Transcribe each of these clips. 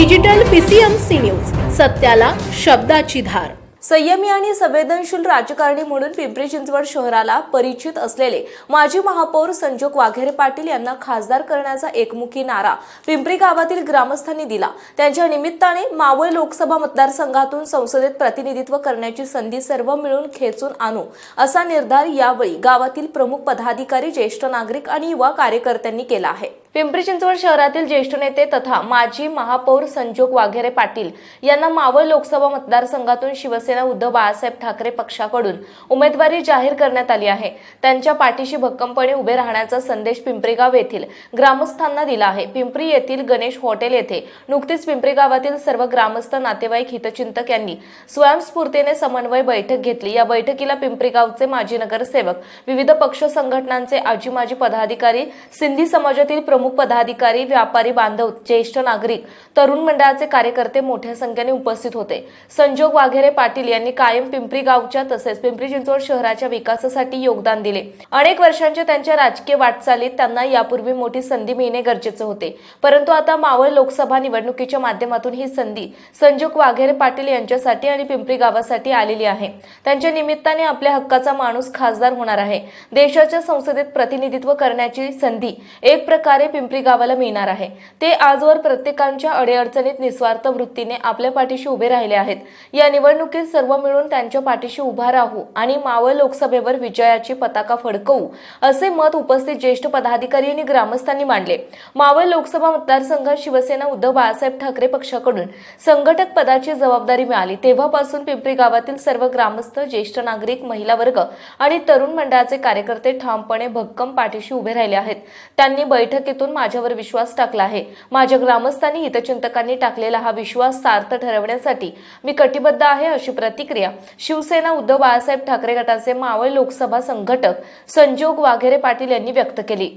Digital PCMC news सत्याला शब्दाची धार. संयमी आणि संवेदनशील राजकारणी म्हणून पिंपरी चिंचवड शहराला परिचित असलेले माजी महापौर संजोग वाघेरे पाटील यांना खासदार करण्याचा एकमुखी नारा पिंपरी गावातील ग्रामस्थांनी दिला. त्यांच्या निमित्ताने मावळ लोकसभा मतदारसंघातून संसदेत प्रतिनिधित्व करण्याची संधी सर्व मिळून खेचून आणू असा निर्धार यावेळी गावातील प्रमुख पदाधिकारी ज्येष्ठ नागरिक आणि युवा कार्यकर्त्यांनी केला आहे. पिंपरी चिंचवड शहरातील ज्येष्ठ नेते तथा माजी महापौर संजोग वाघेरे पाटील यांना मावळ लोकसभा मतदारसंघातून शिवसेना उद्धव बाळासाहेब ठाकरे पक्षाकडून उमेदवारी जाहीर करण्यात आली आहे. त्यांच्या पाठीशी भक्कमपणे उभे राहण्याचा संदेश पिंपरीगाव येथील ग्रामस्थांना दिला आहे. पिंपरी येथील गणेश हॉटेल येथे नुकतीच पिंपरी गावातील सर्व ग्रामस्थ नातेवाईक हितचिंतक यांनी स्वयंस्फूर्तीने समन्वय बैठक घेतली. या बैठकीला पिंपरीगावचे माजी नगरसेवक विविध पक्ष संघटनांचे आजी माजी पदाधिकारी सिंधी समाजातील प्रमुख प्रमुख पदाधिकारी व्यापारी बांधव ज्येष्ठ नागरिक तरुण मंडळाचे कार्यकर्ते मोठ्या संख्येने उपस्थित होते. संजोग वाघेरे पाटील यांनी कायम पिंपरी गावच्या तसेच पिंपरी चिंचवड शहराच्या विकासासाठी योगदान दिले. अनेक वर्षांच्या त्यांच्या राजकीय वाटचालीत त्यांना यापूर्वी मोठी संधी मिळणे गरजेचे होते. परंतु आता मावळ लोकसभा निवडणुकीच्या माध्यमातून ही संधी संजोग वाघेरे पाटील यांच्यासाठी आणि पिंपरी गावासाठी आलेली आहे. त्यांच्या निमित्ताने आपल्या हक्काचा माणूस खासदार होणार आहे. देशाच्या संसदेत प्रतिनिधित्व करण्याची संधी एक प्रकारे पिंपरी गावाला मिळणार आहे. ते आजवर प्रत्येकांच्या अडेअडचणीत निस्वार्थ वृत्तीने आपल्या पाठीशी उभे राहिले आहेत. या निवडणुकीत सर्व मिळून त्यांच्या पाठीशी उभा राहू आणि मावळ लोकसभेवर विजयाची पताका फडकवू असे मत उपस्थित ज्येष्ठ पदाधिकारी आणि ग्रामस्थांनी मांडले. मावळ लोकसभा मतदारसंघात शिवसेना उद्धव बाळासाहेब ठाकरे पक्षाकडून संघटक पदाची जबाबदारी मिळाली. तेव्हापासून पिंपरी गावातील सर्व ग्रामस्थ ज्येष्ठ नागरिक महिला वर्ग आणि तरुण मंडळाचे कार्यकर्ते ठामपणे भक्कम पाठीशी उभे राहिले आहेत. त्यांनी बैठकीत बैठकीतून माझ्यावर विश्वास टाकला आहे. माझ्या ग्रामस्थांनी हितचिंतकांनी टाकलेला हा विश्वास सार्थ ठरवण्यासाठी मी कटिबद्ध आहे अशी प्रतिक्रिया शिवसेना उद्धव बाळासाहेब ठाकरे गटाचे मावळ लोकसभा संघटक संजोग वाघेरे पाटील यांनी व्यक्त केली.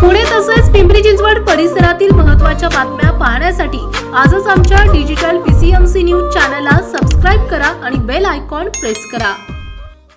पुणे तसेच पिंपरी चिंचवड परिसरातील महत्त्वाच्या बातम्या पाहण्यासाठी आजच आमच्या डिजिटल पीसीएमसी न्यूज चॅनलला सबस्क्राईब करा आणि बेल आयकॉन प्रेस करा.